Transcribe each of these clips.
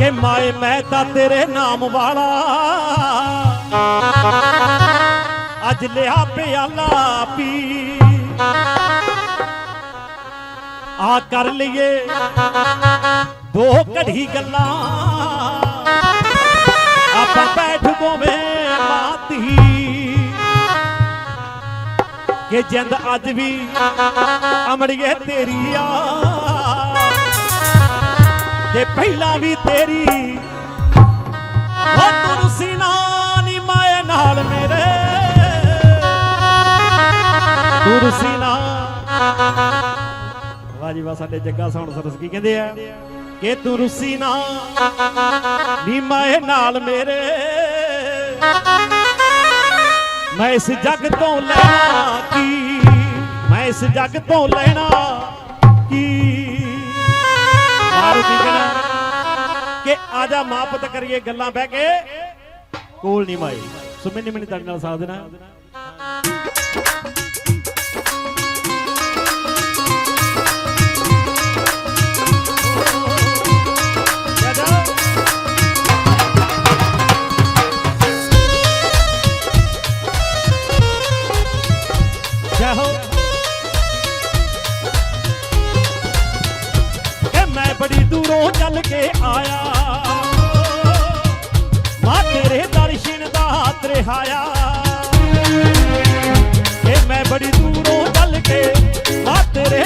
ਕਿ ਮਾਏ, ਮੈਂ ਤਾਂ ਤੇਰੇ ਨਾਮ ਵਾਲਾ। ਅੱਜ ਲਿਆ ਪਿਆਲਾ ਪੀ। ਆ ਕਰ ਲਈਏ ਦੋ ਘੜੀ ਗੱਲਾਂ। ਆਪਾਂ ਬੈਠ ਦੋਵੇਂ ਮਾਤੀ। ਕਿ ਜਿੰਦ ਅੱਜ ਵੀ ਅਮੜੀਏ ਤੇਰੀ ਆ। ਤੇ ਪਹਿਲਾਂ ਵੀ ਤੇਰੀ। ਉਹ ਤੂੰ ਰੁਸੀਨਾ ਨੀ ਮਾਏ ਨਾਲ ਮੇਰੇ। ਤੂੰ ਰੁਸੀਨਾ ਵਾਹ ਜੀ ਵਾਹ, ਸਾਡੇ ਜੱਗਾ ਸਾਉਣ ਸਰਸ ਕੀ ਕਹਿੰਦੇ ਆ? ਕਿ ਤੂੰ ਰੁੱਸੀ ਨਾ ਨੀ ਮਾਏ ਨਾਲ ਮੇਰੇ। ਮੈਂ ਇਸ ਜੱਗ ਤੋਂ ਲੈਣਾ ਕੀ? ਮੈਂ ਇਸ ਜੱਗ ਤੋਂ ਲੈਣਾ ਆਜਾ ਮਾਂ ਪੁੱਤ ਕਰੀਏ, ਗੱਲਾਂ ਬਹਿ ਕੇ। ਕੋਲ ਨਹੀਂ ਮਾਈ। ਸੋ ਮੈਨੇ ਮੈਨੇ ਤੁਹਾਡੇ ਨਾਲ ਸਾਥ ਦੇਣਾ। ਚੱਲ ਕੇ ਆਇਆ। ਮਾ ਤੇਰੇ ਦਰਸ਼ਨ ਦਾ ਤ੍ਰਿਹਾਇਆ ਕਿ ਮੈਂ ਬੜੀ ਦੂਰੋਂ ਚੱਲ ਕੇ ਮਾ ਤੇਰੇ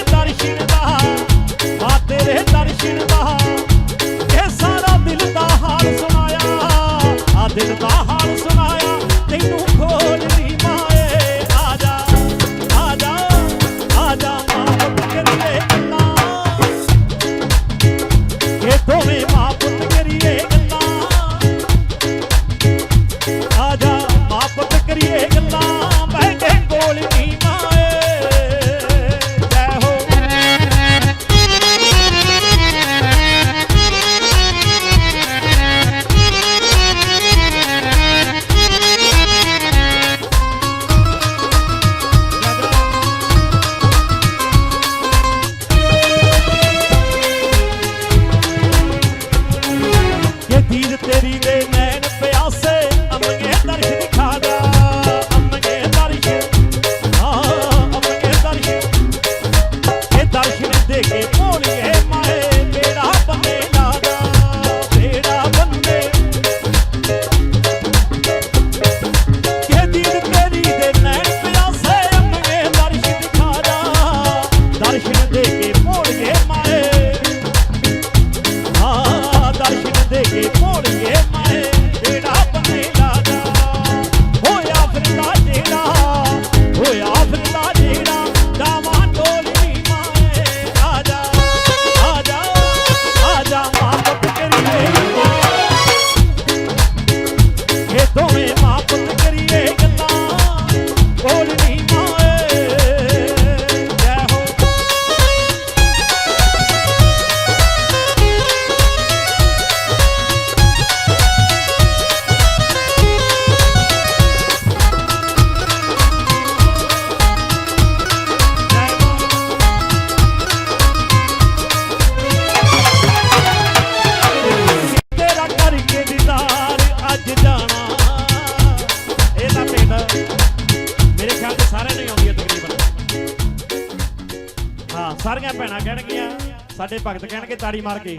ਸਾਰੀਆਂ ਭੈਣਾਂ ਕਹਿਣਗੀਆਂ ਸਾਡੇ ਭਗਤ ਕਹਿਣਗੇ ਤਾੜੀ ਮਾਰ ਕੇ।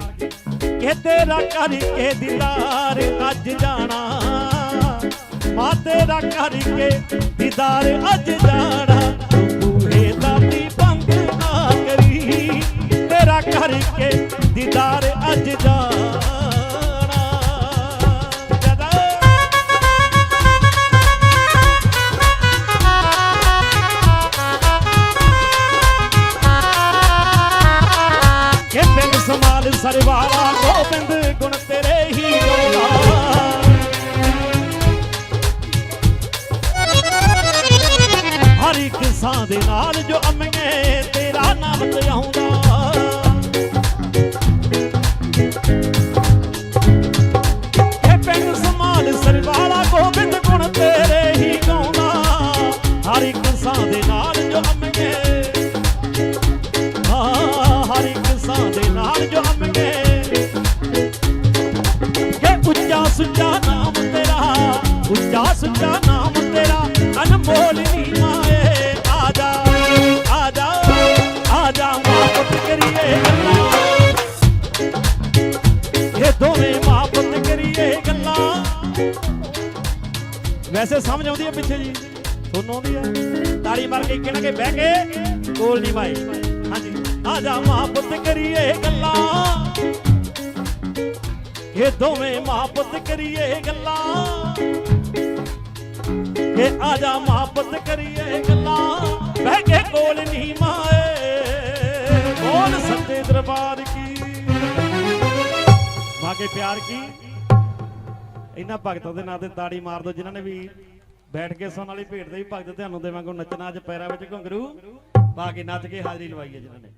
ਕਿ ਤੇਰਾ ਕਰਕੇ ਦੀਦਾਰ ਅੱਜ ਜਾਣਾ। ਮਾ ਤੇਰਾ ਕਰਕੇ ਦੀਦਾਰ ਅੱਜ ਜਾਣਾ। ਬੂਹੇ ਦਾ ਬੰਦ ਨਾ ਕਰੀ ਤੇਰਾ ਕਰਕੇ ਦੀਦਾਰ ਅੱਜ ਜਾਣਾ। ਸਰਵਾਲਾ ਗੋਬਿੰਦ ਗੁਣ ਤੇਰੇ ਹੀ ਗਾਉਂਦਾ ਹਰ ਇੱਕ ਸਾਹ ਦੇ ਨਾਲ ਜੋ ਅੰਮੇ ਤੇਰਾ ਨਾਮ ਤੇ ਆਉਂਦਾ ਸੁੱਚਾ ਨਾਮ ਤੇਰਾ ਉੱਚਾ ਸੁੱਚਾ ਨਾਮ ਤੇਰਾ ਅਨਮੋਲ ਨੀ ਮਾਏ। ਆ ਜਾ ਆ ਜਾ ਆ ਜਾ ਮਾਂ ਕਰੀਏ ਗੱਲਾਂ। ਇਹ ਦੋਵੇਂ ਮਾਂ ਕਰੀਏ ਗੱਲਾਂ। ਵੈਸੇ ਸਮਝ ਆਉਂਦੀ ਹੈ ਪਿੱਛੇ ਜੀ ਤੁਹਾਨੂੰ ਆਉਂਦੀ ਹੈ। ਤਾੜੀ ਮਾਰ ਕੇ ਕਹਿਣਾ ਕੇ ਬਹਿ ਕੇ ਕੋਲ ਨਹੀਂ ਮਾਏ ਹਾਂਜੀ ਆ ਜਾ ਮਾਂ ਪੁੱਤ ਕਰੀਏ ਗੱਲਾਂ। ਇਹ ਦੋਵੇਂ ਮਾਂ ਕਰੀਏ ਗੱਲਾਂ। ਇਹ ਆ ਜਾ ਮਾਂ ਕਰੀਏ ਗੱਲਾਂ। ਬਹਿ ਕੇ ਕੋਲ ਨਹੀਂ ਮਾਏ, ਬੋਲ ਸੱਤੇ ਦਰਬਾਰ ਕੀ। ਮਾਂ ਕੇ ਪਿਆਰ ਕੀ? ਇਹਨਾਂ ਭਗਤਾਂ ਦੇ ਨਾਂ ਤੇ ਤਾੜੀ ਮਾਰ ਦਿਓ, ਜਿਨ੍ਹਾਂ ਨੇ ਵੀ ਬੈਠ ਕੇ ਸੁਣਨ ਵਾਲੀ ਭੇਟ ਦੇ ਵੀ ਭਗਤ ਤੁਹਾਨੂੰ ਦੇਵਾਂਗੇ ਨੱਚਣਾ ਅੱਜ ਪੈਰਾਂ ਵਿੱਚ ਘੁੰਗਰੂ ਪਾ ਕੇ ਨੱਚ ਕੇ ਹਾਜ਼ਰੀ ਲਵਾਈ ਹੈ ਜਿਨ੍ਹਾਂ ਨੇ।